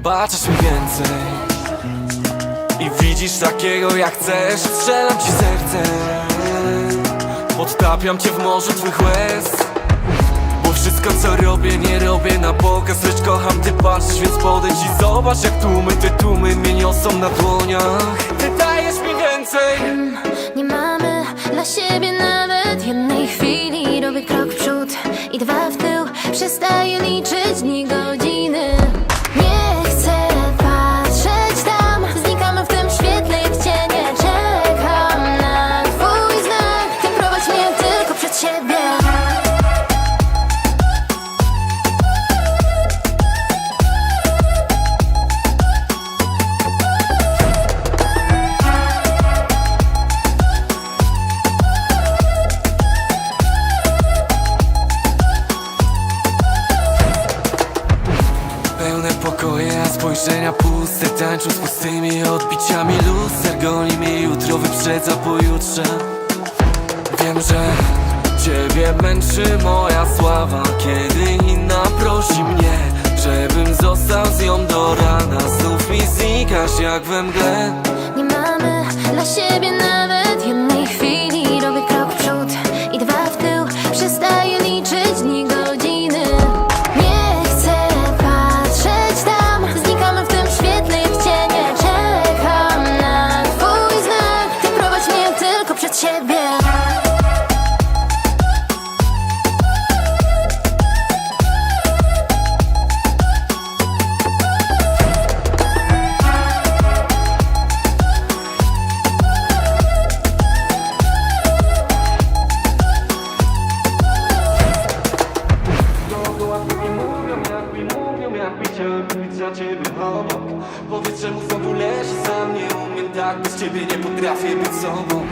wybaczasz mi więcej. I widzisz takiego jak chcesz. Strzelam ci serce. Podtapiam cię w morzu twych łez. Bo wszystko co robię, nie robię na pokaz. Lecz kocham, ty patrzysz, więc podejdź i zobacz Jak tłumy, te tłumy mnie niosą na dłoniach. Ty dajesz mi więcej. Nie mamy dla siebie nawet jednej chwili. Robię krok w przód i dwa w tył. Przestaję siebie Pełne pokoje, a puste Tańczą z pustymi odbiciami. Luster Goni mnie jutro, wyprzedza pojutrze. Wiem, że Ciebie męczy moja sława. Kiedy inna prosi mnie Żebym został z nią do rana Znów mi znikasz jak we mgle. Nie mamy dla siebie nawet jednej chwili. Robię krok w przód i dwa w tył. Przestaję liczyć dni, godziny. Nie chcę patrzeć tam. Znikamy w tym świetle jak cienie. Czekam na twój znak. Ty prowadź mnie tylko przed siebie Dookoła mi mówią, jak mi mówią, jak mi chciałem być za ciebie obok. Powiedz, czemu znowu leży sam Nie umiem tak, bez ciebie nie potrafię być sobą